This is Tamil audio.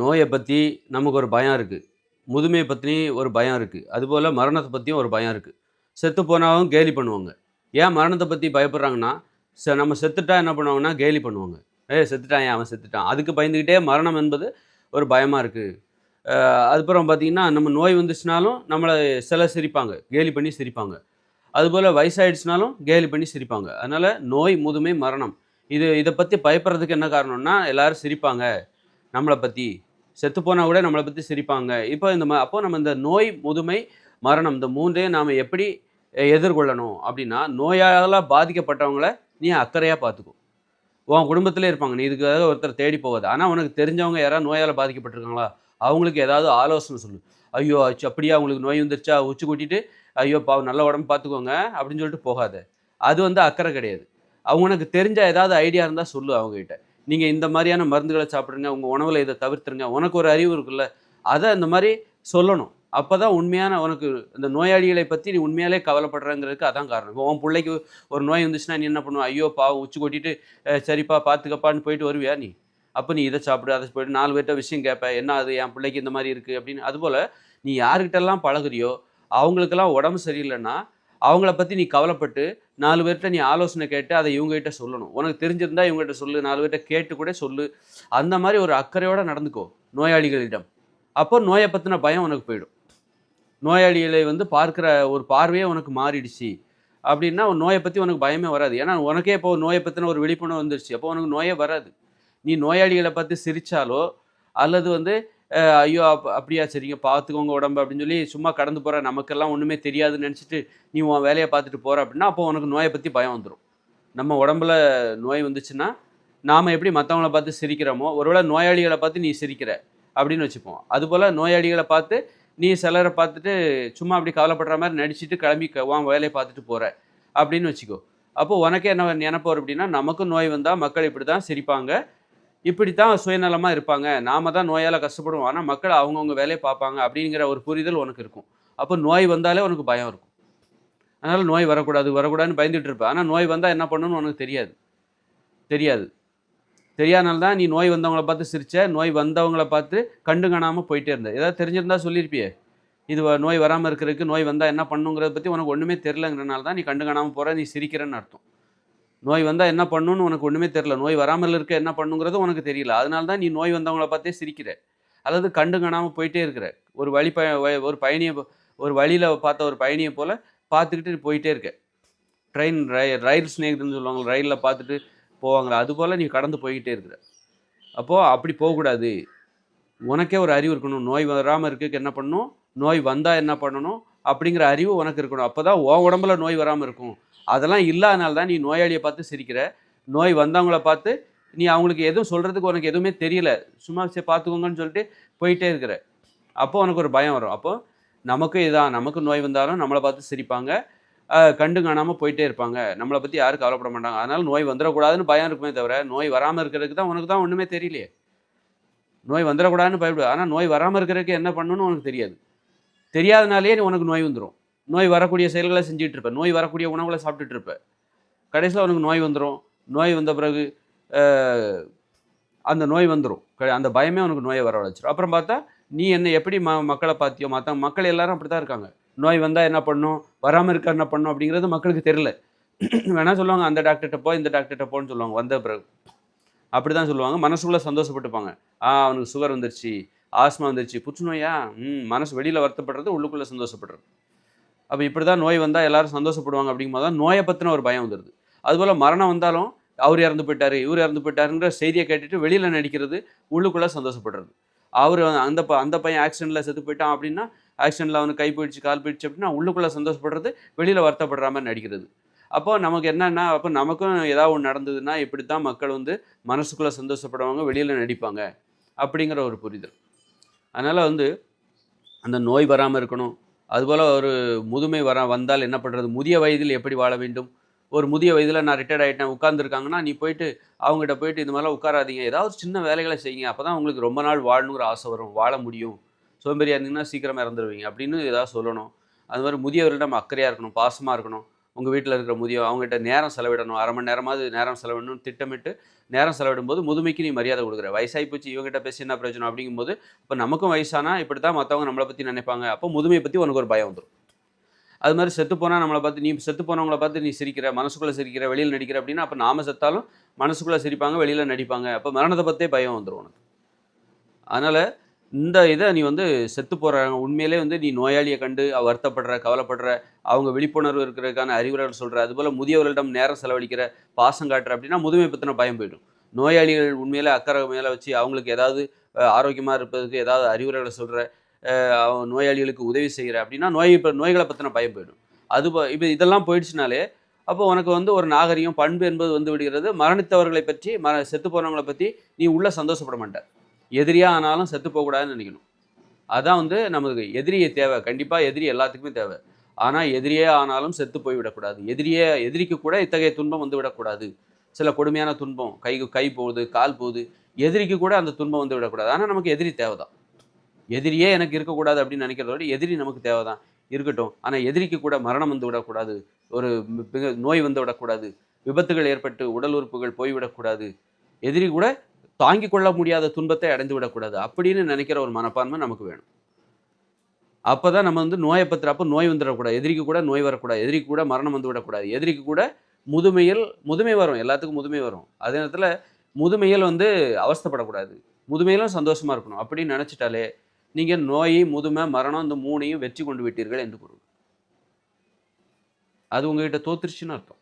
நோயை பற்றி நமக்கு ஒரு பயம் இருக்குது முதுமையை பற்றி ஒரு பயம் இருக்குது அதுபோல் மரணத்தை பற்றியும் ஒரு பயம் இருக்குது செத்து போனாலும் கேலி பண்ணுவாங்க. ஏன் மரணத்தை பற்றி பயப்படுறாங்கன்னா ச நம்ம செத்துட்டா என்ன பண்ணுவாங்கன்னா கேலி பண்ணுவாங்க. ஏ செத்துட்டான் ஏன் அவன் செத்துட்டான்? அதுக்கு பயந்துக்கிட்டே மரணம் என்பது ஒரு பயமாக இருக்குது அதுக்கப்புறம் பார்த்திங்கன்னா நம்ம நோய் வந்துச்சுனாலும் நம்மளை சில சிரிப்பாங்க. கேலி பண்ணி சிரிப்பாங்க. அதுபோல் வயசாயிடுச்சுனாலும் கேலி பண்ணி சிரிப்பாங்க. அதனால் நோய் முதுமை மரணம். இது இதை பற்றி பயப்படுறதுக்கு என்ன காரணம்னா எல்லோரும் சிரிப்பாங்க. நம்மளை பற்றி செத்து போனால் கூட நம்மளை பற்றி சிரிப்பாங்க. இப்போ இந்த ம அப்போ நம்ம இந்த நோய் முதுமை மரணம் இந்த மூன்றையும் நாம் எப்படி எதிர்கொள்ளணும் அப்படின்னா நோயால் பாதிக்கப்பட்டவங்கள நீ அக்கறையாக பார்த்துக்கோ உன் குடும்பத்திலே இருப்பாங்க. நீ இதுக்காக ஒருத்தர் தேடி போகாது. ஆனால் உனக்கு தெரிஞ்சவங்க யாராவது நோயால் பாதிக்கப்பட்டிருக்காங்களா? அவங்களுக்கு ஏதாவது ஆலோசனை சொல்லு. ஐயோ அச்சு அப்படியே அவங்களுக்கு நோய் வந்துருச்சா? உச்சி கூட்டிட்டு ஐயோ பா நல்ல உடம்பு பார்த்துக்கோங்க அப்படின்னு சொல்லிட்டு போகாத. அது வந்து அக்கறை கிடையாது. அவங்க உனக்கு தெரிஞ்ச ஏதாவது ஐடியா இருந்தால் சொல்லு அவங்ககிட்ட. நீங்கள் இந்த மாதிரியான மருந்துகளை சாப்பிடுங்க உங்கள் உணவில் இதை தவிர்த்துருங்க. உனக்கு ஒரு அறிவு இருக்குல்ல அதை இந்த மாதிரி சொல்லணும். அப்போ தான் உண்மையான உனக்கு இந்த நோயாளிகளை பற்றி நீ உண்மையாலே கவலைப்படுறங்கிறதுக்கு அதான் காரணம். இப்போ உன் பிள்ளைக்கு ஒரு நோய் வந்துச்சுன்னா நீ என்ன பண்ணுவ? ஐயோ பா உச்சி கொட்டிட்டு சரிப்பா பார்த்துக்கப்பான்னு போயிட்டு வருவியா நீ? அப்போ நீ இதை சாப்பிடு அதை போய்ட்டு நாலு பேர்கிட்ட விஷயம் கேட்பேன் என்ன அது என் பிள்ளைக்கு இந்த மாதிரி இருக்குது அப்படின்னு. அதுபோல் நீ யாருக்கிட்டெல்லாம் பழகுறியோ அவங்களுக்கெல்லாம் உடம்பு சரியில்லைன்னா அவங்கள பற்றி நீ கவலைப்பட்டு நாலு பேர்கிட்ட நீ ஆலோசனை கேட்டு அதை இவங்ககிட்ட சொல்லணும். உனக்கு தெரிஞ்சிருந்தா இவங்ககிட்ட சொல்லு நாலு பேர்கிட்ட கேட்டு கூட சொல்லு. அந்த மாதிரி ஒரு அக்கறையோட நடந்துக்கோ நோயாளிகளிடம். அப்போ நோயை பற்றின பயம் உனக்கு போயிடும். நோயாளிகளை வந்து பார்க்குற ஒரு பார்வையே உனக்கு மாறிடுச்சு அப்படின்னா உன் நோயை பற்றி உனக்கு பயமே வராது. ஏன்னா உனக்கே இப்போ நோயை பற்றின ஒரு விழிப்புணர்வு வந்துருச்சு. அப்போ உனக்கு நோயே வராது. நீ நோயாளிகளை பார்த்து சிரித்தாலோ அல்லது வந்து ஐயோ அப் அப்படியா சரிங்க பார்த்துக்கோங்க உடம்பு அப்படின்னு சொல்லி சும்மா கடந்து போகிற நமக்கெல்லாம் ஒன்றுமே தெரியாதுன்னு நினச்சிட்டு நீ உன் வேலையை பார்த்துட்டு போகிற அப்படின்னா அப்போ உனக்கு நோயை பற்றி பயம் வந்துடும் நம்ம உடம்புல நோய் வந்துச்சுன்னா நாம் எப்படி மற்றவங்கள பார்த்து சிரிக்கிறோமோ ஒருவேளை நோயாளிகளை பார்த்து நீ சிரிக்கிற அப்படின்னு வச்சுப்போம். அதுபோல் நோயாளிகளை பார்த்து நீ சிலரை பார்த்துட்டு சும்மா அப்படி கவலைப்படுற மாதிரி நடிச்சுட்டு கிளம்பி உன் வேலையை பார்த்துட்டு போகிற அப்படின்னு வச்சுக்கோ. அப்போ உனக்கே என்ன நினைப்போம் அப்படின்னா நமக்கும் நோய் வந்தால் மக்கள் இப்படி தான் சிரிப்பாங்க. இப்படி தான் சுயநலமாக இருப்பாங்க. நாம தான் நோயால் கஷ்டப்படுவோம். ஆனால் மக்கள் அவங்கவுங்க வேலையை பார்ப்பாங்க அப்படிங்கிற ஒரு புரிதல் உனக்கு இருக்கும். அப்போ நோய் வந்தாலே உனக்கு பயம் இருக்கும். அதனால் நோய் வரக்கூடாது வரக்கூடாதுன்னு பயந்துட்டு இருப்பேன் ஆனால் நோய் வந்தால் என்ன பண்ணணும்னு உனக்கு தெரியாது. தெரியாது. தெரியாதனால தான் நீ நோய் வந்தவங்கள பார்த்து சிரிச்ச நோய் வந்தவங்கள பார்த்து கண்டு காணாமல் போயிட்டே இருந்த. ஏதாவது தெரிஞ்சிருந்தா சொல்லியிருப்பியே இது வ- நோய் வராமல் இருக்கிறதுக்கு நோய் வந்தால் என்ன பண்ணுங்கிறத பற்றி உனக்கு ஒன்றுமே தெரிலங்கிறனால தான் நீ கண்டு காணாமல் போகிற நீ சிரிக்கிறேன்னு அர்த்தம். நோய் வந்தால் என்ன பண்ணணும்னு உனக்கு ஒன்றுமே தெரில நோய் வராமல் இருக்க என்ன பண்ணுங்கிறது உனக்கு தெரியல. அதனால தான் நீ நோய் வந்தவங்கள பார்த்தே சிரிக்கிற. அதாவது கண்டு காணாமல் போயிட்டே இருக்கிற. ஒரு வழி பய ஒரு பயணியை ஒரு வழியில் பார்த்த ஒரு பயணியை போல் பார்த்துக்கிட்டு நீ போயிட்டே இருக்க. ட்ரெயின் ரை ரயில் ஸ்நேகிதன்னு சொல்லுவாங்க ரயிலில் பார்த்துட்டு போவாங்களே அதுபோல் நீ கடந்து போய்கிட்டே இருக்கிற. அப்போது அப்படி போகக்கூடாது. உனக்கே ஒரு அறிவு இருக்கணும். நோய் வராமல் இருக்க என்ன பண்ணணும்? நோய் வந்தால் என்ன பண்ணணும்? அப்படிங்கிற அறிவு உனக்கு இருக்கணும். அப்போ தான் உன் உடம்புல நோய் வராமல் இருக்கும். அதெல்லாம் இல்லாதனால தான் நீ நோயாளியை பார்த்து சிரிக்கிற. நோய் வந்தவங்கள பார்த்து நீ அவங்களுக்கு எதுவும் சொல்கிறதுக்கு உனக்கு எதுவுமே தெரியல. சும்மா சரி பார்த்துக்கோங்கன்னு சொல்லிட்டு போயிட்டே இருக்கிற. அப்போ உனக்கு ஒரு பயம் வரும். அப்போ நமக்கு இதான். நமக்கு நோய் வந்தாலும் நம்மளை பார்த்து சிரிப்பாங்க. கண்டு காணாமல் போயிட்டே இருப்பாங்க. நம்மளை பற்றி யாரும் கவலைப்பட மாட்டாங்க. அதனால் நோய் வந்துடக்கூடாதுன்னு பயம் இருக்குமே தவிர நோய் வராமல் இருக்கிறதுக்கு தான் உனக்கு தான் ஒன்றுமே தெரியலையே. நோய் வந்துடக்கூடாதுன்னு பயப்படு. ஆனால் நோய் வராமல் இருக்கிறதுக்கு என்ன பண்ணணும்னு உனக்கு தெரியாது. தெரியாதனாலேயே நீ உனக்கு நோய் வந்துடும் நோய் வரக்கூடிய செயல்களை செஞ்சுட்டு இருப்ப. நோய் வரக்கூடிய உணவுகளை சாப்பிட்டுட்டு இருப்ப. கடைசியில் உனக்கு நோய் வந்துடும் நோய் வந்த பிறகு அந்த நோய் வந்துடும் அந்த பயமே உனக்கு நோயை வர வச்சிடும் அப்புறம் பார்த்தா நீ என்ன எப்படி ம மக்களை பார்த்தியோ மற்ற மக்கள் எல்லாரும் அப்படி தான் இருக்காங்க. நோய் வந்தால் என்ன பண்ணும்? வராமல் இருக்க என்ன பண்ணும்? அப்படிங்கிறது மக்களுக்கு தெரியல. வேணால் சொல்லுவாங்க அந்த டாக்டர்கிட்ட போ இந்த டாக்டர்கிட்ட போன்னு சொல்லுவாங்க வந்த பிறகு. அப்படி தான் சொல்லுவாங்க. மனசுக்குள்ளே சந்தோஷப்பட்டுப்பாங்க. ஆ அவனுக்கு சுகர் வந்துருச்சு. ஆஸ்மா வந்துருச்சு. புற்றுநோயா? ம் மனசு வெளியில் வருத்தப்படுறது உள்ளுக்குள்ளே சந்தோஷப்படுறது. அப்போ இப்படி தான் நோய் வந்தால் எல்லாரும் சந்தோஷப்படுவாங்க அப்படிங்கும்போது தான் நோயை பற்றின ஒரு பயம் வந்துடுது அதுபோல் மரணம் வந்தாலும் அவர் இறந்து போயிட்டார் இவர் இறந்து போயிட்டாருங்கிற செய்தியை கேட்டுட்டு வெளியில் நடிக்கிறது உள்ளுக்குள்ளே சந்தோஷப்படுறது. அவர் அந்த ப அந்த பையன் ஆக்சிடெண்ட்டில் செத்து போயிட்டான் அப்படின்னா ஆக்சிடெண்ட்டில் அவனுக்கு கை போயிடுச்சு கால் போயிடுச்சு அப்படின்னா உள்ளுக்குள்ளே சந்தோஷப்படுறது வெளியில் வருத்தப்படுற மாதிரி நடிக்கிறது. அப்போ நமக்கு என்னென்னா அப்போ நமக்கும் ஏதாவது ஒன்று நடந்ததுன்னா இப்படி தான் மக்கள் வந்து மனசுக்குள்ளே சந்தோஷப்படுவாங்க வெளியில் நடிப்பாங்க அப்படிங்கிற ஒரு புரிதல். அதனால் வந்து அந்த நோய் வராமல் இருக்கணும். அதுபோல் ஒரு முதுமை வர வந்தால் என்ன பண்ணுறது முதிய வயதில் எப்படி வாழ வேண்டும்? ஒரு முதிய வயதில் நான் ரிட்டையர்ட் ஆகிட்டேன் உட்காந்துருக்காங்கன்னா நீ போயிட்டு அவங்ககிட்ட போயிட்டு இந்த மாதிரிலாம் உட்காராதீங்க. ஏதாவது சின்ன வேலைகளை செய்யுங்க. அப்போ தான் உங்களுக்கு ரொம்ப நாள் வாழணுங்கிற ஆசை வரும். வாழ முடியும். சோம்பேறியாக இருந்தீங்கன்னா சீக்கிரமாக இறந்துருவீங்க அப்படின்னு ஏதாவது சொல்லணும். அது மாதிரி முதியவர்களிடம் அக்கறையாக இருக்கணும். பாசமாக இருக்கணும். உங்கள் வீட்டில் இருக்கிற முதியோர் அவங்ககிட்ட நேரம் செலவிடணும். அரை மணி நேரமாவது நேரம் செலவிடணும் திட்டமிட்டு நேரம் செலவிடும்போது முதுமைக்கு நீ மரியாதை கொடுக்குற. வயசாகி போச்சு இவங்ககிட்ட பேசி என்ன பிரயோஜனம் அப்படிங்கும்போது இப்போ நமக்கும் வயசானா இப்படி தான் மற்றவங்க நம்மளை பற்றி நினைப்பாங்க. அப்போ முதுமையை பற்றி உனக்கு ஒரு பயம் வந்துடும் அது மாதிரி செத்து போனால் நம்மளை பார்த்து நீ செத்து போனவங்கள பார்த்து நீ சிரிக்கிற மனசுக்குள்ளே சிரிக்கிற வெளியில் நடிக்கிற அப்படின்னா அப்போ நாம செத்தாலும் மனசுக்குள்ளே சிரிப்பாங்க வெளியில் நடிப்பாங்க. அப்போ மரணத்தை பற்றே பயம் வந்துடும் உனக்கு. அதனால் இந்த இதை நீ வந்து செத்து போகிறாங்க உண்மையிலே வந்து நீ நோயாளியை கண்டு அவ வருத்தப்படுற கவலைப்படுற அவங்க விழிப்புணர்வு இருக்கிறதுக்கான அறிவுரைகள் சொல்கிற அதுபோல் முதியவர்களிடம் நேரம் செலவழிக்கிற பாசம் காட்டுற அப்படின்னா முதுமை பற்றின பயம் போயிடும். நோயாளிகள் உண்மையிலே அக்கறை மேலே வச்சு அவங்களுக்கு ஏதாவது ஆரோக்கியமாக இருப்பதுக்கு ஏதாவது அறிவுரைகளை சொல்கிற நோயாளிகளுக்கு உதவி செய்கிற அப்படின்னா நோய் இப்போ நோய்களை பற்றின பயம் போயிடும். அது இப்போ இதெல்லாம் போயிடுச்சுனாலே அப்போ உனக்கு வந்து ஒரு நாகரிகம் பண்பு என்பது வந்து விடுகிறது. மரணித்தவர்களை பற்றி மர செத்து போனவங்களை பற்றி நீ உள்ள சந்தோஷப்பட மாட்ட. எதிரியாக ஆனாலும் செத்து போகக்கூடாதுன்னு நினைக்கணும். அதான் வந்து நமக்கு எதிரியை தேவை. கண்டிப்பாக எதிரி எல்லாத்துக்குமே தேவை. ஆனால் எதிரியே ஆனாலும் செத்து போய் விடக்கூடாது எதிரியே எதிரிக்கு கூட இத்தகைய துன்பம் வந்து விடக்கூடாது. சில கொடுமையான துன்பம் கை கை போகுது கால் போகுது. எதிரிக்கு கூட அந்த துன்பம் வந்து விடக்கூடாது. ஆனால் நமக்கு எதிரி தேவைதான். எதிரியே எனக்கு இருக்கக்கூடாது அப்படின்னு நினைக்கிறத விட எதிரி நமக்கு தேவைதான். இருக்கட்டும். ஆனால் எதிரிக்கு கூட மரணம் வந்து விடக்கூடாது. ஒரு மிக நோய் வந்து விடக்கூடாது. விபத்துகள் ஏற்பட்டு உடல் உறுப்புகள் போய்விடக்கூடாது. எதிரி கூட தாங்கிக் கொள்ள முடியாத துன்பத்தை அடைந்து விடக்கூடாது அப்படின்னு நினைக்கிற ஒரு மனப்பான்மை நமக்கு வேணும். அப்போ தான் நம்ம வந்து நோயை பத்திர அப்போ நோய் வந்துடக்கூடாது. எதிரிக்கு கூட நோய் வரக்கூடாது. எதிரிக்கு கூட மரணம் வந்து விடக்கூடாது. எதிரிக்கு கூட முதுமையில் முதுமை வரும். எல்லாத்துக்கும் முதுமை வரும். அதே நேரத்தில் முதுமையில் வந்து அவஸ்தைப்படக்கூடாது. முதுமையிலும் சந்தோஷமாக இருக்கணும். அப்படின்னு நினச்சிட்டாலே நீங்கள் நோய் முதுமை மரணம் இந்த மூணையும் வெற்றி கொண்டு விட்டீர்கள் என்று பொருள் அது உங்ககிட்ட தோத்துருச்சுன்னு அர்த்தம்.